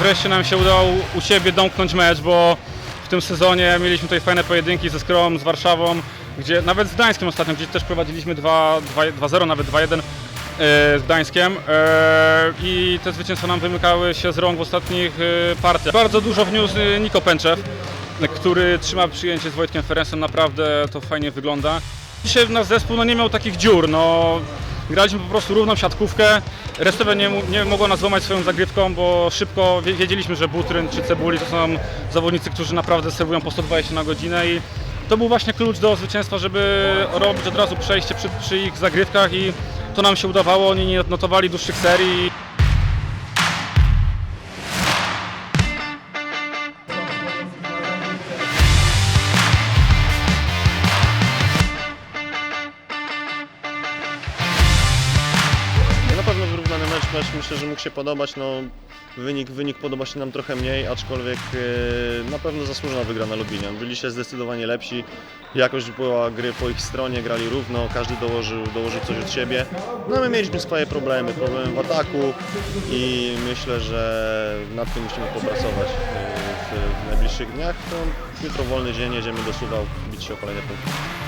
wreszcie nam się udało u siebie domknąć mecz, bo w tym sezonie mieliśmy tutaj fajne pojedynki ze Skromą, z Warszawą, gdzie nawet z Gdańskiem ostatnio, gdzie też prowadziliśmy 2 2 2-0, nawet 2-1 e, z Gdańskiem e, i te zwycięstwa nam wymykały się z rąk w ostatnich e, partiach. Bardzo dużo wniósł Niko Pęczew, który trzyma przyjęcie z Wojtkiem Ferencem, naprawdę to fajnie wygląda. Dzisiaj nasz zespół no, nie miał takich dziur, no, graliśmy po prostu równą siatkówkę, Restowe nie, nie mogło nas złamać swoją zagrywką, bo szybko wie- wiedzieliśmy, że Butryn czy Cebuli to są zawodnicy, którzy naprawdę serwują po 120 na godzinę i to był właśnie klucz do zwycięstwa, żeby robić od razu przejście przy, przy ich zagrywkach i to nam się udawało, oni nie notowali dłuższych serii. Myślę, że mógł się podobać. No, wynik, wynik podoba się nam trochę mniej, aczkolwiek e, na pewno zasłużona wygrana Lubinian. Byli się zdecydowanie lepsi, jakość była gry po ich stronie, grali równo, każdy dołożył, dołożył coś od siebie. No my mieliśmy swoje problemy, problemy w ataku i myślę, że nad tym musimy popracować e, w, w najbliższych dniach. To jutro wolny dzień, jedziemy do Suwał, bić się o kolejne punkty.